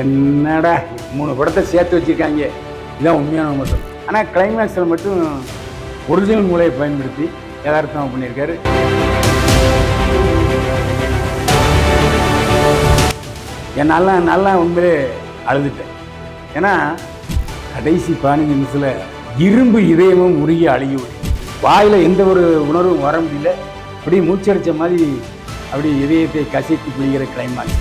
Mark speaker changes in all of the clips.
Speaker 1: என்னடா மூணு படத்தை சேர்த்து வச்சிருக்காங்க. இதுதான் உண்மையான மட்டும் ஆனால் கிளைமேக்ஸில் மட்டும் ஒரிஜினல் மூலையை பயன்படுத்தி யதார்த்தமாக பண்ணியிருக்காரு. என்னால் நல்லா உண்மையிலே அழுதுட்டேன். ஏன்னா கடைசி பதினஞ்சு நிமிஷத்தில் இரும்பு இதயமும் உருகி அழுகி வாயில் எந்த ஒரு உணர்வும் வர முடியல. அப்படியே மூச்சடித்த மாதிரி அப்படி இதயத்தை கசைத்து பிடிக்கிற கிளைமாக்ஸ்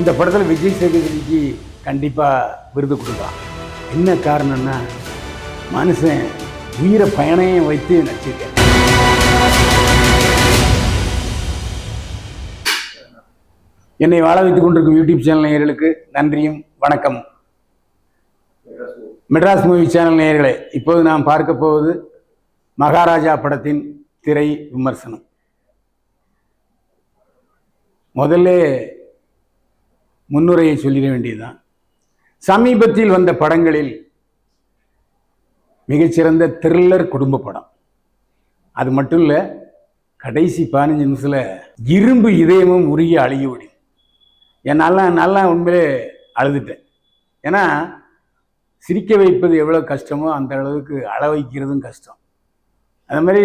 Speaker 1: இந்த படத்தில் விஜய் சேதுபதிக்கு கண்டிப்பாக விருது கொடுக்கலாம். என்ன காரணம்னா மனுஷன் உயிரை பயணையும் வைத்து நடிச்சிருக்கேன் என்னை வாழ வைத்துக் கொண்டிருக்கும் யூடியூப் சேனல் நேயர்களுக்கு நன்றியும் வணக்கமும் மெட்ராஸ் மூவி சேனல் நேயர்களே இப்போது நாம் பார்க்க போவது மகாராஜா படத்தின் திரை விமர்சனம். முதல்ல முன்னுரையை சொல்லிட வேண்டியதுதான். சமீபத்தில் வந்த படங்களில் மிகச்சிறந்த த்ரில்லர் குடும்ப படம். அது மட்டும் இல்லை கடைசி பதினஞ்சு நிமிஷத்தில் இரும்பு இதயமும் உருகி அழுகி விடும் என்னால் நல்லா உண்மையிலே அழுதுட்டேன். ஏன்னா சிரிக்க வைப்பது எவ்வளோ கஷ்டமோ அந்த அளவுக்கு அழ வைக்கிறதும் கஷ்டம். அது மாதிரி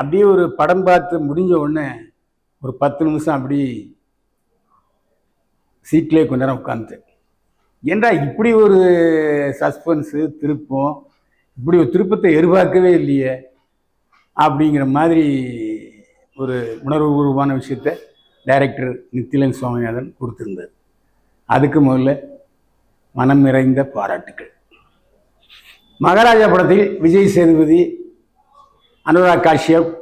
Speaker 1: அப்படியே ஒரு படம் பார்த்து முடிஞ்ச உடனே ஒரு பத்து நிமிஷம் அப்படி சீட்லேயே கொஞ்ச நேரம் உட்காந்துட்டேன் ஏன்டா இப்படி ஒரு சஸ்பென்ஸு திருப்பம்? இப்படி ஒரு திருப்பத்தை எதிர்பார்க்கவே இல்லையே? அப்படிங்கிற மாதிரி ஒரு உணர்வுபூர்வமான விஷயத்தை டைரக்டர் நித்திலன் சுவாமிநாதன் கொடுத்துருந்தார். அதுக்கு முதல்ல மனம் நிறைந்த பாராட்டுக்கள். மகாராஜா படத்தில் விஜய் சேதுபதி அனுராக் காஷ்யப்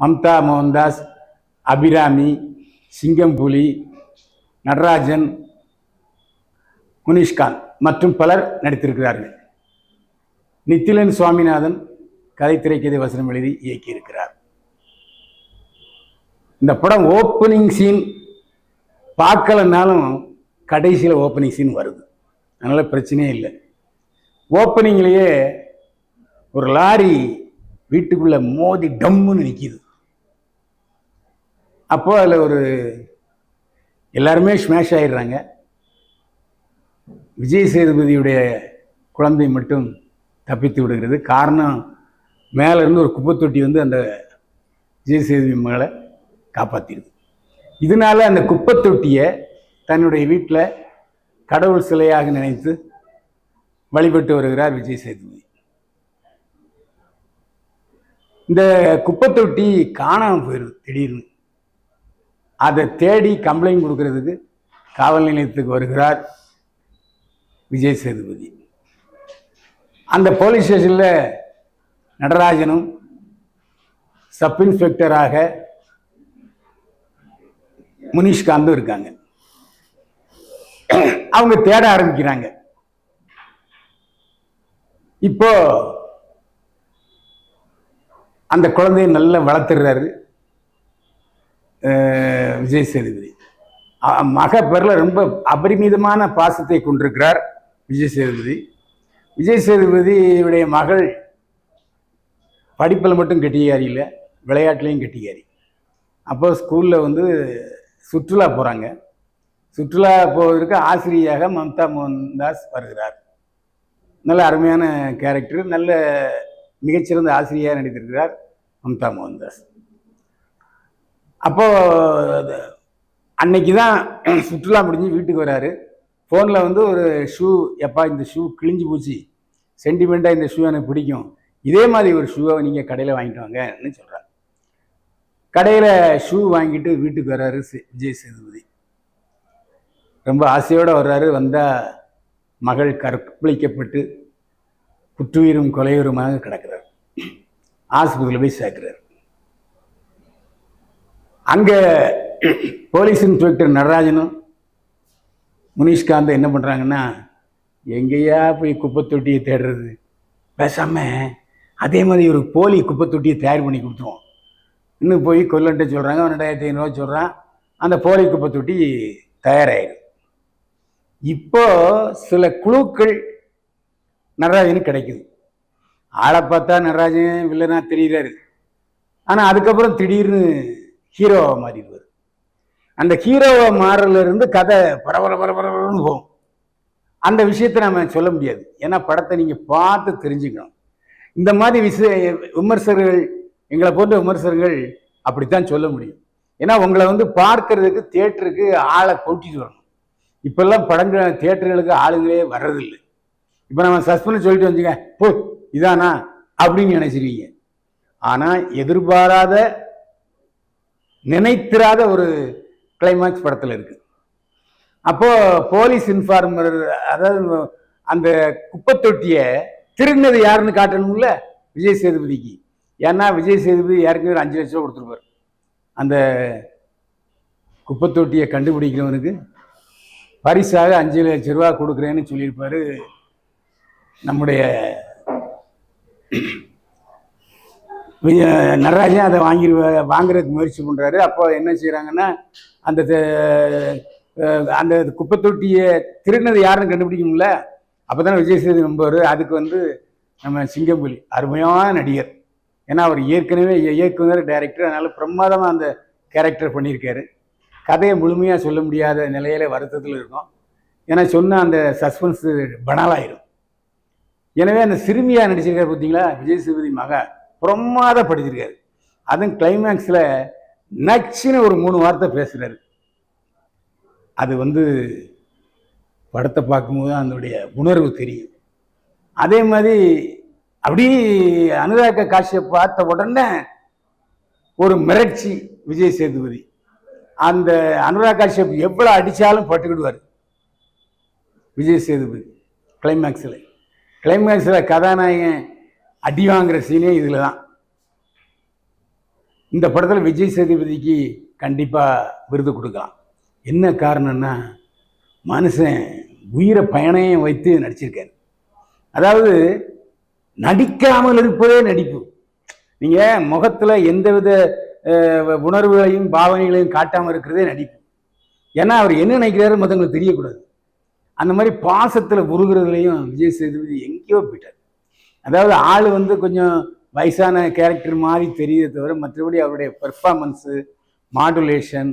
Speaker 1: மம்தா மோகன்தாஸ் அபிராமி சிங்கம்புலி நடராஜன் முனிஷ்காந்த் மற்றும் பலர் நடித்திருக்கிறார்கள். நித்திலன் சுவாமிநாதன் கதை திரைக்கதை வசனம் எழுதி இயக்கியிருக்கிறார். இந்த படம் ஓப்பனிங் சீன் பார்க்கலனாலும் கடைசியில் ஓப்பனிங் சீன் வருது. அதனால் பிரச்சனையே இல்லை. ஓப்பனிங்லேயே ஒரு லாரி வீட்டுக்குள்ளே மோதி டம்முன்னு நிற்கிது அப்போது அதில் ஒரு எல்லாருமே ஸ்மேஷ் ஆயிடுறாங்க. விஜய் சேதுபதியுடைய குழந்தை மட்டும் தப்பித்து விடுகிறது. காரணம் மேலேருந்து ஒரு குப்பை தொட்டி வந்து அந்த விஜய் சேதுபதி மகளை காப்பாற்றிடுது இதனால அந்த குப்பை தொட்டியை தன்னுடைய வீட்டில் கடவுள் சிலையாக நினைத்து வழிபட்டு வருகிறார் விஜய் சேதுபதி. இந்த குப்பை தொட்டி காணாமல் போயிடுது திடீர்னு. அதை தேடி கம்ப்ளைண்ட் கொடுக்கறதுக்கு காவல் நிலையத்துக்கு வருகிறார் விஜய் சேதுபதி. அந்த போலீஸ் ஸ்டேஷனில் நடராஜனும் சப் இன்ஸ்பெக்டராக முனிஷ்காந்தும் இருக்காங்க. அவங்க தேட ஆரம்பிக்கிறாங்க. இப்போ அந்த குழந்தையை நல்லா வளர்த்துடுறாரு விஜய் சேதுபதி மக பேரில் ரொம்ப அபரிமிதமான பாசத்தை கொண்டிருக்கிறார் விஜய் சேதுபதி விஜய் சேதுபதியுடைய மகள் படிப்பில் மட்டும் கெட்டிக்காரி இல்லை விளையாட்டுலேயும் கெட்டிக்காரி. அப்போ ஸ்கூலில் வந்து சுற்றுலா போகிறாங்க சுற்றுலா போவதற்கு ஆசிரியராக மம்தா மோகன்தாஸ் வருகிறார். நல்ல அருமையான கேரக்டர் நல்ல மிகச்சிறந்த ஆசிரியராக நடித்திருக்கிறார் மம்தா மோகன்தாஸ். அப்போது அன்னைக்கு தான் சுற்றுலா முடிஞ்சு வீட்டுக்கு வராரு. ஃபோனில் வந்து ஒரு ஷூ எப்பா இந்த ஷூ கிழிஞ்சு போச்சு சென்டிமெண்ட்டாக இந்த ஷூ எனக்கு பிடிக்கும் இதே மாதிரி ஒரு ஷூவை நீங்கள் கடையில் வாங்கிட்டு வாங்கன்னு சொல்கிறார் கடையில் ஷூ வாங்கிட்டு வீட்டுக்கு வர்றாரு விஜய் சேதுபதி. ரொம்ப ஆசையோடு வர்றாரு வந்தால் மகள் கற்பழிக்கப்பட்டு குற்றுயிரும் கொலையுருமாக கிடக்கிறார். ஆஸ்பத்திரியில் போய் சேர்க்கிறார். அங்கே போலீஸ் இன்ஸ்பெக்டர் நடராஜனும் முனிஷ்காந்த் என்ன பண்ணுறாங்கன்னா எங்கேயா போய் குப்பை தொட்டியை தேடுறது? பேசாமல் அதே மாதிரி ஒரு போலி குப்பை தொட்டியை தயார் பண்ணி கொடுத்துருவோம். இன்னும் போய் கொல்லன்ட்டு சொல்கிறாங்க ரெண்டாயிரத்தி ஐநூறுவா சொல்கிறான் அந்த போலி குப்பை தொட்டி தயாராகிடும் இப்போ சில குழுக்கள் நடராஜனுக்கு கிடைக்குது. ஆளை பார்த்தா நடராஜன் வில்லனா தெரியிறாரு. ஆனால் அதுக்கப்புறம் திடீர்னு ஹீரோவாக மாறிடுவார். அந்த ஹீரோவை மாறலேருந்து கதை பரபர பரபரன்னு போகும். அந்த விஷயத்தை நம்ம சொல்ல முடியாது. ஏன்னா படத்தை நீங்கள் பார்த்து தெரிஞ்சுக்கணும். இந்த மாதிரி விஷய விமர்சகர்கள் எங்களை போன்ற விமர்சகர்கள் அப்படித்தான் சொல்ல முடியும். ஏன்னா உங்களை வந்து பார்க்கறதுக்கு தேட்டருக்கு ஆளை கூட்டிட்டு வரணும். இப்போல்லாம் படங்கள் தேட்டர்களுக்கு ஆளுங்களே வர்றதில்லை. இப்போ நம்ம சஸ்பெண்ட் சொல்லிட்டு வந்துங்க போ இதானா? அப்படின்னு நினைச்சிருவீங்க ஆனால் எதிர்பாராத நினைத்திராத ஒரு கிளைமாக்ஸ் படத்தில் இருக்குது அப்போது போலீஸ் இன்ஃபார்மர் அதாவது அந்த குப்பத்தொட்டியை திருடினது யாருன்னு காட்டணும்ல? விஜய் சேதுபதிக்கு. ஏன்னா விஜய் சேதுபதி யாருக்குமே ஒரு அஞ்சு லட்ச ரூபா கொடுத்துருப்பார். அந்த குப்பத்தொட்டியை கண்டுபிடிக்கிறவனுக்கு பரிசாக அஞ்சு லட்ச ரூபா கொடுக்குறேன்னு சொல்லியிருப்பார் நம்முடைய நடராஜன் அதை வாங்கி வாங்குறதுக்கு முயற்சி பண்ணுறாரு அப்போ என்ன செய்கிறாங்கன்னா அந்த அந்த குப்பை அந்த குப்பைத்தொட்டியை திருடினது யாருன்னு கண்டுபிடிக்கும்ல அப்போ தானே விஜய் சேது நம்புவார் அதுக்கு வந்து நம்ம சிங்கம்புலி அருமையான நடிகர். ஏன்னா அவர் ஏற்கனவே இயக்குனர் டைரக்டர் அதனால் பிரமாதமாக அந்த கேரக்டர் பண்ணியிருக்காரு. கதையை முழுமையாக சொல்ல முடியாத நிலையில வருத்தத்தில் இருக்கும். ஏன்னா சொன்ன அந்த சஸ்பென்ஸு பனாலாயிரும். எனவே அந்த சிறுமியாக நடிச்சிருக்காரு பார்த்தீங்களா விஜய் சேதுபதி மகா பிரமாதப்படுத்திருக்காரு அதுவும் கிளைமேக்ஸில் நச்சுன்னு ஒரு மூணு வார்த்தை பேசுகிறாரு அது வந்து படத்தை பார்க்கும்போது அதனுடைய உணர்வு தெரியும். அதே மாதிரி அப்படி அனுராக காட்சியை பார்த்த உடனே ஒரு மிரட்சி விஜய் சேதுபதி. அந்த அனுராக் காஷ்யப் எவ்வளோ அடித்தாலும் பட்டுக்கிடுவார் விஜய் சேதுபதி கிளைமேக்ஸில் கிளைமேக்ஸில் கதாநாயகன் அடி வாங்குற சீனே இதில் தான் இந்த படத்தில் விஜய் சேதுபதிக்கு கண்டிப்பாக விருது கொடுக்கலாம். என்ன காரணம்னா மனுஷன் உயிரை பயணையும் வைத்து நடிச்சிருக்காரு. அதாவது நடிக்காமல் இருப்பதே நடிப்பு. நீங்கள் முகத்தில் எந்தவித உணர்வுகளையும் பாவனைகளையும் காட்டாமல் இருக்கிறதே நடிப்பு. ஏன்னா அவர் என்ன நினைக்கிறாரு மற்றவங்களுக்கு தெரியக்கூடாது. அந்த மாதிரி பாசத்தில் உருகிறதுலையும் விஜய் சேதுபதி எங்கேயோ போயிட்டார். அதாவது ஆள் வந்து கொஞ்சம் வயசான கேரக்டர் மாதிரி தெரியுதே தவிர மற்றபடி அவருடைய பெர்ஃபார்மன்ஸு மாடுலேஷன்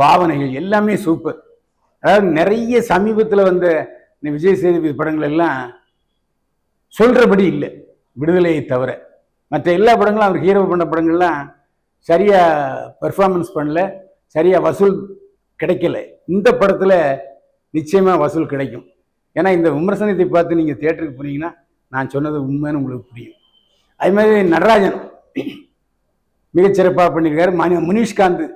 Speaker 1: பாவனைகள் எல்லாமே சூப்பர் அதாவது நிறைய சமீபத்தில் வந்த இந்த விஜய் சேதுபதி படங்கள் எல்லாம் சொல்கிறபடி இல்லை விடுதலையை தவிர. மற்ற எல்லா படங்களும் அவர் ஹீரோ பண்ண படங்கள்லாம் சரியாக பெர்ஃபார்மன்ஸ் பண்ணல சரியாக வசூல் கிடைக்கல. இந்த படத்தில் நிச்சயமாக வசூல் கிடைக்கும். ஏன்னா இந்த விமர்சனத்தை பார்த்து நீங்கள் தேட்டருக்கு போனீங்கன்னா நான் சொன்னது உண்மைன்னு உங்களுக்கு புரியும். அது மாதிரி நடராஜன் மிகச்சிறப்பாக பண்ணியிருக்காரு. மணி முனிஷ்காந்த்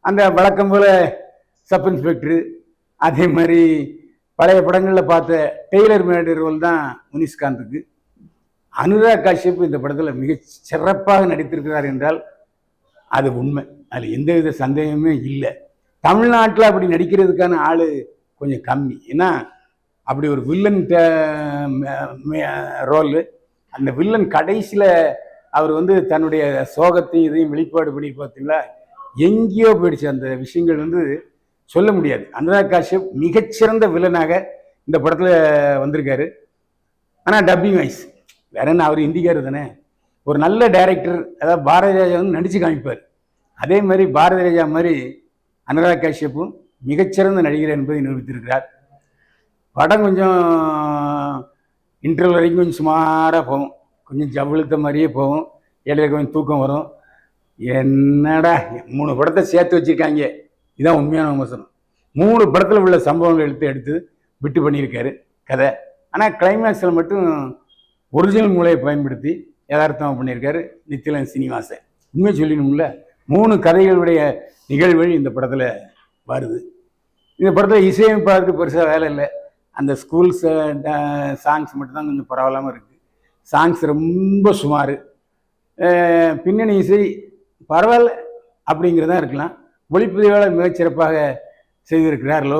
Speaker 1: அந்த வழக்கம் போல் சப் இன்ஸ்பெக்டரு அதே மாதிரி பழைய படங்களில் பார்த்த டெய்லர் மேடு ரோல் தான் முனிஷ்காந்துக்கு. அனுராக் காஷ்யப் இந்த படத்தில் மிக சிறப்பாக நடித்திருக்கிறார் என்றால் அது உண்மை. அதில் எந்தவித சந்தேகமே இல்லை. தமிழ்நாட்டில் அப்படி நடிக்கிறதுக்கான ஆள் கொஞ்சம் கம்மி. ஏன்னா அப்படி ஒரு வில்லன் ரோலு அந்த வில்லன் கடைசியில் அவர் வந்து தன்னுடைய சோகத்தையும் இதையும் வெளிப்பாடு பண்ணி பார்த்தீங்களா? எங்கேயோ போயிடுச்சு. அந்த விஷயங்கள் வந்து சொல்ல முடியாது. அனுராக் காஷ்யப் மிகச்சிறந்த வில்லனாக இந்த படத்தில் வந்திருக்காரு. ஆனால் டப்பிங் வைஸ் வேற என்ன அவர் இந்திக்காரர் தானே. ஒரு நல்ல டைரக்டர் அதாவது பாரதி ராஜா வந்து நடித்து காமிப்பார். அதே மாதிரி பாரதி ராஜா மாதிரி அனுராக் காஷ்யப்பும் மிகச்சிறந்த நடிகர் என்பதை நிரூபித்திருக்கிறார். படம் கொஞ்சம் இன்டர்வல் வரைக்கும் கொஞ்சம் சுமாராக போகும். கொஞ்சம் ஜவ்வழுத்த மாதிரியே போகும். இடையில கொஞ்சம் தூக்கம் வரும். என்னடா மூணு படத்தை சேர்த்து வச்சிருக்காங்க. இதான் உண்மையான விமர்சனம். மூணு படத்தில் உள்ள சம்பவங்கள் எடுத்து எடுத்து விட்டு பண்ணியிருக்காரு கதை. ஆனால் கிளைமேக்ஸில் மட்டும் ஒரிஜினல் மூலையை பயன்படுத்தி யதார்த்தமாக பண்ணியிருக்காரு நித்திலன் சீனிவாசன். உண்மை சொல்லணும்ல மூணு கதைகளுடைய நிகழ்வுகள் இந்த படத்தில் வருது. இந்த படத்தில் இசையமைப்பாளருக்கு பெருசாக வேலை இல்லை. அந்த ஸ்கூல்ஸ் சாங்ஸ் மட்டும்தான் கொஞ்சம் பரவாயில்லாமல் இருக்குது சாங்ஸ் ரொம்ப சுமார். பின்னணி இசை பரவாயில்ல அப்படிங்கிறதா இருக்கலாம். ஒளிப்பதிவாளர் மிகச்சிறப்பாக செய்திருக்கிறார் லோ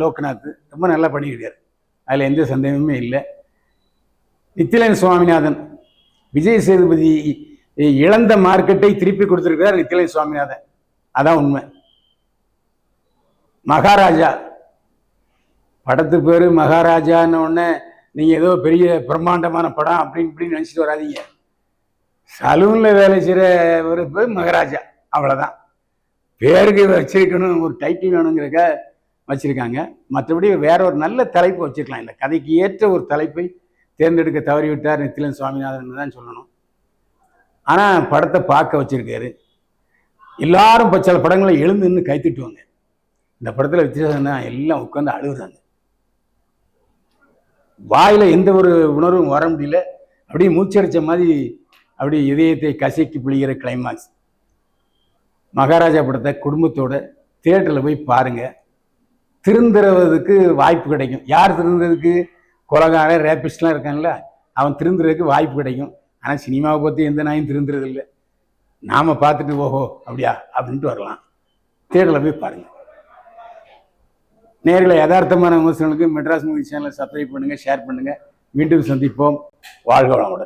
Speaker 1: லோக்நாத். ரொம்ப நல்லா பண்ணிக்கிட்டார் அதில் எந்த சந்தேகமுமே இல்லை. நித்திலன் சுவாமிநாதன் விஜய் சேதுபதி இழந்த மார்க்கெட்டை திருப்பி கொடுத்துருக்கிறார் நித்திலன் சுவாமிநாதன். அதான் உண்மை. மகாராஜா படத்து பேர் மகாராஜான்னு உடனே நீங்கள் ஏதோ பெரிய பிரம்மாண்டமான படம் அப்படின்னு இப்படின்னு நினச்சிட்டு வராதீங்க. சலூனில் வேலை செய்கிற ஒரு பேர் மகாராஜா. அவ்வளோதான் பேருக்கு வச்சிருக்கணும் ஒரு டைட்டில் வேணுங்கிறக்க வச்சுருக்காங்க. மற்றபடி வேற ஒரு நல்ல தலைப்பு வச்சுருக்கலாம். இந்த கதைக்கு ஏற்ற ஒரு தலைப்பை தேர்ந்தெடுக்க தவறிவிட்டார் நித்திலன் சுவாமிநாதன் தான் சொல்லணும். ஆனால் படத்தை பார்க்க வச்சுருக்காரு. எல்லாரும் இப்போ சில படங்களை எழுந்து நின்று இந்த படத்தில் வித்தியாசம் தான் எல்லாம் உட்காந்து அழுகுறாங்க. வாயில் எந்த ஒரு உணர்வும் வர முடியல. அப்படியே மூச்சரித்த மாதிரி அப்படியே இதயத்தை கசக்கி பிழிகிற கிளைமாக்ஸ் மகாராஜா படத்தை குடும்பத்தோட தியேட்டரில் போய் பாருங்கள் திருந்துறதுக்கு வாய்ப்பு கிடைக்கும். யார் திருந்துறதுக்கு கொலகாரன் ரேபிஸ்ட்லாம் இருக்கான்ல அவன் திருந்துறதுக்கு வாய்ப்பு கிடைக்கும். ஆனால் சினிமாவை பற்றி எந்த நாயும் திருந்துறதில்லை. நாம் பார்த்துட்டு ஓஹோ அப்படியா? அப்படின்ட்டு வரலாம். தேட்டரில் போய் பாருங்கள் நேர்களை யதார்த்தமான விமர்சனங்களுக்கு மெட்ராஸ் மூவி சேனலை சப்ஸ்கிரைப் பண்ணுங்கள் ஷேர் பண்ணுங்கள் மீண்டும் சந்திப்போம். வாழ்க வளமுடன்.